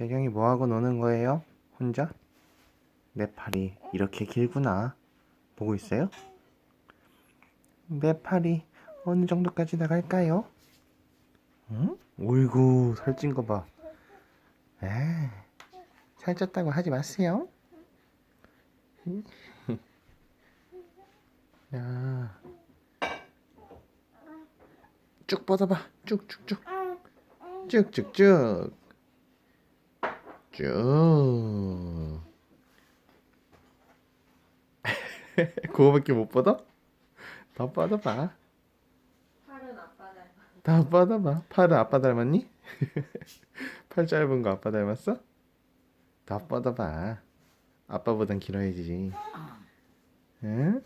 재경이 뭐하고 노는 거예요? 혼자? 내 팔이 이렇게 길구나. 보고 있어요? 내 팔이 어느 정도까지 나갈까요? 응? 어이구, 살찐 거 봐. 에 살쪘다고 하지 마세요. 야. 쭉 뻗어봐. 쭉쭉쭉. 쭉쭉쭉. 쭉. 그거밖에 못 뻗어? 더 뻗어봐. 팔은 아빠 닮아. 더 뻗어봐. 팔은 아빠 닮았니? 팔 짧은 거 아빠 닮았어? 더 뻗어봐. 아빠보단 길어야지. 응?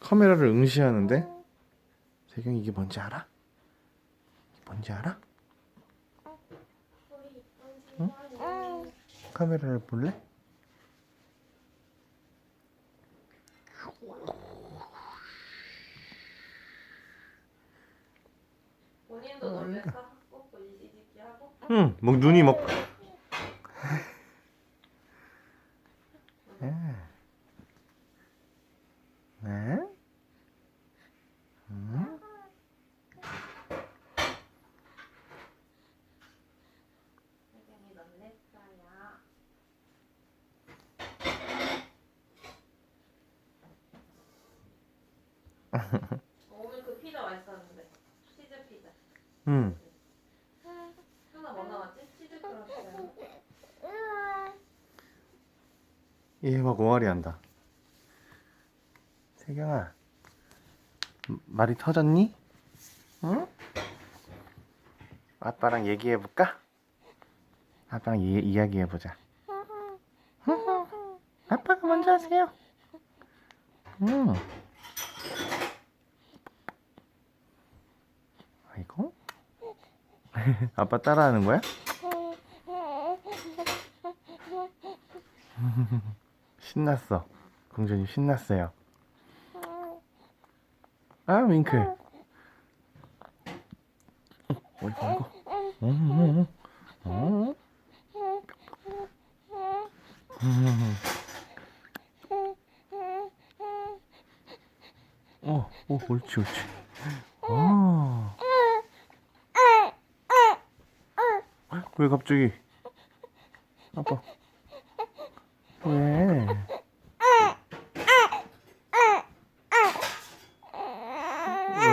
카메라를 응시하는데? 세경이 이게 뭔지 알아? 뭔지 알아? 응? 카메라를 볼래? 본인도 하고? 응, 뭐 눈이 막. 네. 네? 응? 세경이 놀랬어요. 어, 오늘 그 피자 맛있었는데 치즈 피자. 응. 하나 뭐 나왔지? 치즈 옹알이 한다. 세경아, 말이 터졌니? 응? 아빠랑 얘기해 볼까? 아빠랑 이, 이야기해 보자. 아빠가 먼저 하세요. 응. 아이고. 아빠 따라하는 거야? 신났어. 공주님 신났어요. 아, 윙크. 어이구, 어이구. 어, 어, 어. 어, 어, 옳지, 옳지. 어. 왜 갑자기? 아빠. 왜?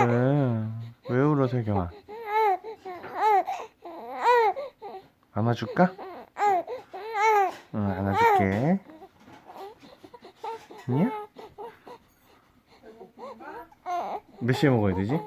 왜? 왜 울어, 세경아? 안아줄까? 응, 안아줄게. 아니야? 몇 시에 먹어야 되지?